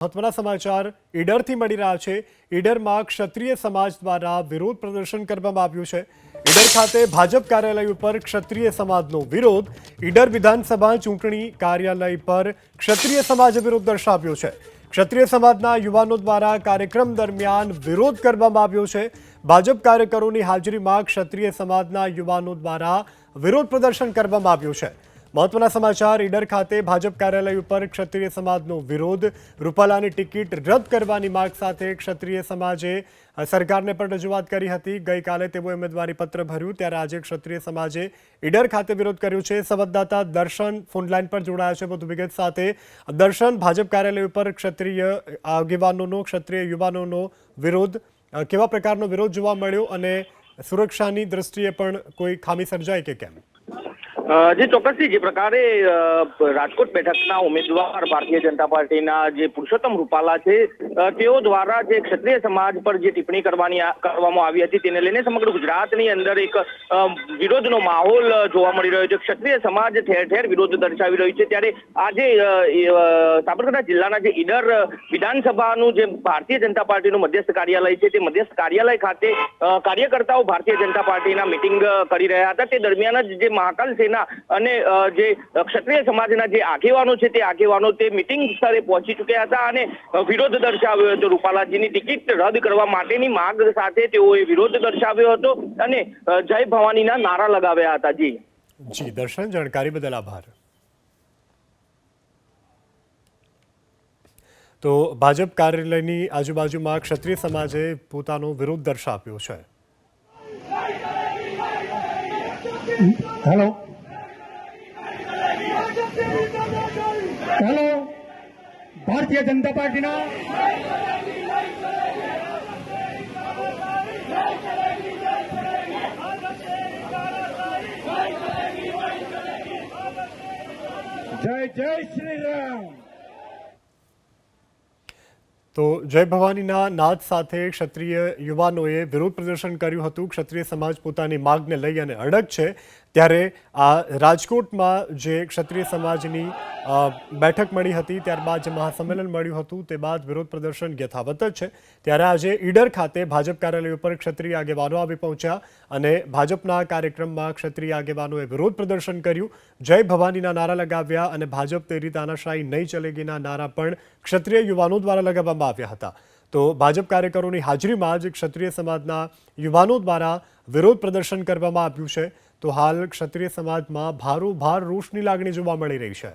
મહત્વના સમાચાર ઈડરથી મળી રહ્યા છે. ઈડરમાં ક્ષત્રિય સમાજ દ્વારા વિરોધ પ્રદર્શન કરવામાં આવ્યું છે. ઈડર ખાતે ભાજપ કાર્યાલય ઉપર ક્ષત્રિય સમાજનો વિરોધ. ઈડર વિધાનસભા ચૂંટણી કાર્યાલય પર ક્ષત્રિય સમાજે વિરોધ દર્શાવ્યો છે. ક્ષત્રિય સમાજના યુવાનો દ્વારા કાર્યક્રમ દરમિયાન વિરોધ કરવામાં આવ્યો છે. ભાજપ કાર્યકરોની હાજરીમાં ક્ષત્રિય સમાજના યુવાનો દ્વારા વિરોધ પ્રદર્શન કરવામાં આવ્યું છે. મહત્વના સમાચાર, ઈડર ખાતે ભાજપ કાર્યાલય ઉપર ક્ષત્રિય સમાજનો વિરોધ. રૂપાલાની ટિકિટ રદ કરવાની માંગ સાથે ક્ષત્રિય સમાજે સરકારને પણ રજૂઆત કરી હતી. ગઈકાલે તેઓએ ઉમેદવારી પત્ર ભર્યું, ત્યારે આજે ક્ષત્રિય સમાજે ઈડર ખાતે વિરોધ કર્યો છે. સંવાદદાતા દર્શન ફોનલાઈન પર જોડાયા છે વધુ વિગત સાથે. દર્શન, ભાજપ કાર્યાલય ઉપર ક્ષત્રિય આગેવાનોનો, ક્ષત્રિય યુવાનોનો વિરોધ. કેવા પ્રકારનો વિરોધ જોવા મળ્યો અને સુરક્ષાની દ્રષ્ટિએ પણ કોઈ ખામી સર્જાય કે કેમ? જે ચોક્કસથી જે પ્રકારે રાજકોટ બેઠકના ઉમેદવાર ભારતીય જનતા પાર્ટીના જે પુરુષોત્તમ રૂપાલા છે તેઓ દ્વારા જે ક્ષત્રિય સમાજ પર જે ટિપ્પણી કરવાની કરવામાં આવી હતી તેને લઈને સમગ્ર ગુજરાતની અંદર એક વિરોધનો માહોલ જોવા મળી રહ્યો છે. ક્ષત્રિય સમાજ ઠેર ઠેર વિરોધ દર્શાવી રહ્યું છે. ત્યારે આજે સાબરકાંઠા જિલ્લાના જે ઈડર વિધાનસભાનું જે ભારતીય જનતા પાર્ટીનું મધ્યસ્થ કાર્યાલય છે, તે મધ્યસ્થ કાર્યાલય ખાતે કાર્યકર્તાઓ ભારતીય જનતા પાર્ટીના મિટિંગ કરી રહ્યા હતા. તે દરમિયાન જ જે મહાકાલ સેના અને જે ક્ષત્રિય સમાજના જે આગેવાનો છે તે આગેવાનો તે મિટિંગ સ્થળે પહોંચી ચૂક્યા હતા અને વિરોધ દર્શાવ્યો હતો. રૂપાલાજીની ટિકિટ રદ કરવા માટેની માંગ સાથે તેઓએ વિરોધ દર્શાવ્યો હતો અને જય ભવાનીના નારા લગાવ્યા હતા. જી. જી દર્શન જાણકારી બદલ આભાર. તો ભાજપ કાર્યાલયની આજુબાજુમાં ક્ષત્રિય સમાજે પોતાનો વિરોધ દર્શાવ્યો છે. હેલો હેલો ભારતીય જનતા પાર્ટીના તો જય ભવાનીના નાદ સાથે ક્ષત્રિય યુવાનોએ વિરોધ પ્રદર્શન કર્યું હતું. ક્ષત્રિય સમાજ પોતાની માગને લઈ અને અડગ છે. ત્યારે આ રાજકોટમાં જે ક્ષત્રિય સમાજની બેઠક મળી હતી, ત્યારબાદ જે મહાસંમેલન મળ્યું હતું, તે બાદ વિરોધ પ્રદર્શન યથાવત જ છે. ત્યારે આજે ઈડર ખાતે ભાજપ કાર્યાલય ઉપર ક્ષત્રિય આગેવાનો આવી પહોંચ્યા અને ભાજપના કાર્યક્રમમાં ક્ષત્રિય આગેવાનોએ વિરોધ પ્રદર્શન કર્યું. જય ભવાનીના નારા લગાવ્યા અને ભાજપ તેરી તાનાશાહી નહીં ચલેગીના નારા પણ ક્ષત્રિય યુવાનો દ્વારા લગાવવામાં આવ્યા હતા. તો ભાજપ કાર્યકરોની હાજરીમાં જ ક્ષત્રિય સમાજના યુવાનો દ્વારા વિરોધ પ્રદર્શન કરવામાં આવ્યું છે. તો હાલ ક્ષત્રિય સમાજમાં ભારોભાર રોષની લાગણી જોવા મળી રહી છે.